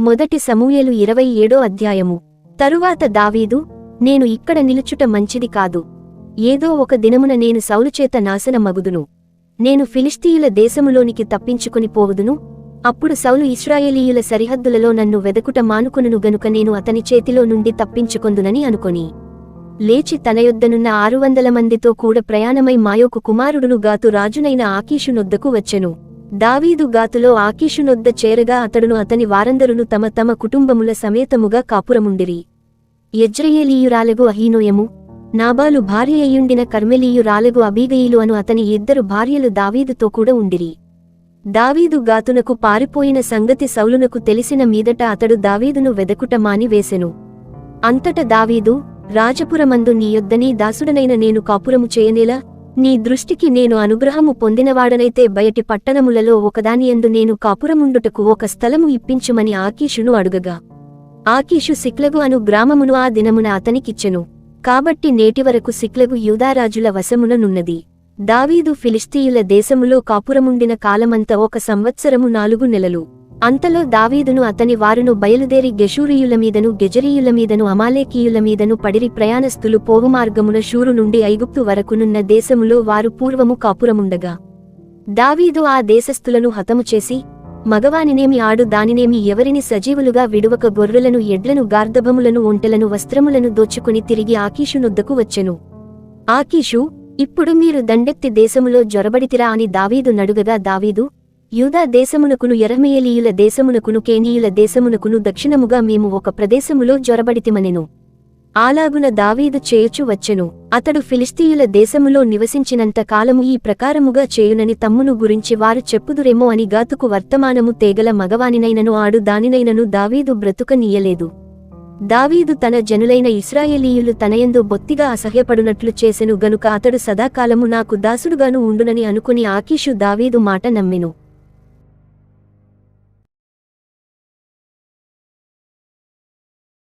మొదటి సమూయలు ఇరవై ఏడో అధ్యాయము. తరువాత దావీదు నేను ఇక్కడ నిలుచుట మంచిది కాదు. ఏదో ఒక దినమున నేను సౌలుచేత నాశనమగుదును. నేను ఫిలిస్తీయుల దేశములోనికి తప్పించుకుని పోవుదును. అప్పుడు సౌలు ఇస్రాయేలీయుల సరిహద్దులలో నన్ను వెదకుట మానుకొనును గనుక నేను అతని చేతిలో నుండి తప్పించుకొందునని అనుకొని. లేచి తన యొద్దనున్న ఆరు వందల మందితో కూడా ప్రయాణమై మాయోకు కుమారుడును గాతు రాజునైన ఆకీషునొద్దకు వచ్చెను. దావీదు గాతులో ఆకీషునొద్ద చేరగా అతడును అతని వారందరును తమ తమ కుటుంబముల సమేతముగా కాపురముండిరి. యజ్రయేలీయురాలగు అహీనోయము నాబాలు భార్య అయ్యుండిన కర్మెలీయురాలగు అబీగయిలు అను అతని ఇద్దరు భార్యలు దావీదుతో కూడా ఉండిరి. దావీదు గాతునకు పారిపోయిన సంగతి సౌలునకు తెలిసిన మీదట అతడు దావీదును వెదకుట మానివేసెను. అంతట దావీదు రాజపురమందు నీ యొద్దనీ దాసుడనైన నేను కాపురము చేయనేలా? నీ దృష్టికి నేను అనుగ్రహము పొందినవాడనైతే బయటి పట్టణములలో ఒకదానియందు నేను కాపురముండుటకు ఒక స్థలము ఇప్పించుమని ఆకీషును అడుగగా. ఆకీషు సిక్లగు అను గ్రామమును ఆ దినమున అతనికిచ్చెను. కాబట్టి నేటివరకు సిక్లగు యూదారాజుల వశముననున్నది దావీదు ఫిలిస్తీయుల దేశములో కాపురముండిన కాలమంత ఒక సంవత్సరము నాలుగు నెలలు. అంతలో దావీదును అతని వారును బయలుదేరి గెషూరీయుల మీదను గెజరీయుల మీదను అమాలేకీయుల మీదను పడిరి ప్రయాణస్థులు పోగుమార్గమున షూరు నుండి ఐగుప్తు వరకునున్న దేశములో వారు పూర్వము కాపురముండగా. దావీదు ఆ దేశస్థులను హతము చేసి మగవానినేమి ఆడు దానినేమి ఎవరిని సజీవులుగా విడువక గొర్రెలను ఎడ్లను గార్ధబములను ఒంటెలను వస్త్రములను దోచుకుని తిరిగి ఆకీషునొద్దకు వచ్చెను. ఆకీషు ఇప్పుడు మీరు దండెత్తి దేశములో జొరబడితిరా అని దావీదు నడుగగా దావీదు యూదా దేశమునకును ఎరమేయలీయుల దేశమునకును కేనీయుల దేశమునకును దక్షిణముగా మేము ఒక ప్రదేశములో జొరబడితిమనెను. ఆలాగున దావీదు చేయుచు వచ్చెను. అతడు ఫిలిస్తీయుల దేశములో నివసించినంత కాలము ఈ ప్రకారముగా చేయునని తమ్మును గురించి వారు చెప్పుదురేమో అని గాతుకు వర్తమానము తేగల మగవానినైనను ఆడు దానినైనను దావీదు బ్రతుకనీయలేదు దావీదు తన జనులైన ఇస్రాయేలీయులు తనయందు బొత్తిగా అసహ్యపడునట్లు చేసెను గనుక అతడు సదాకాలము నాకు దాసుడుగాను ఉండునని అనుకుని ఆకీషు దావీదు మాట నమ్మెను.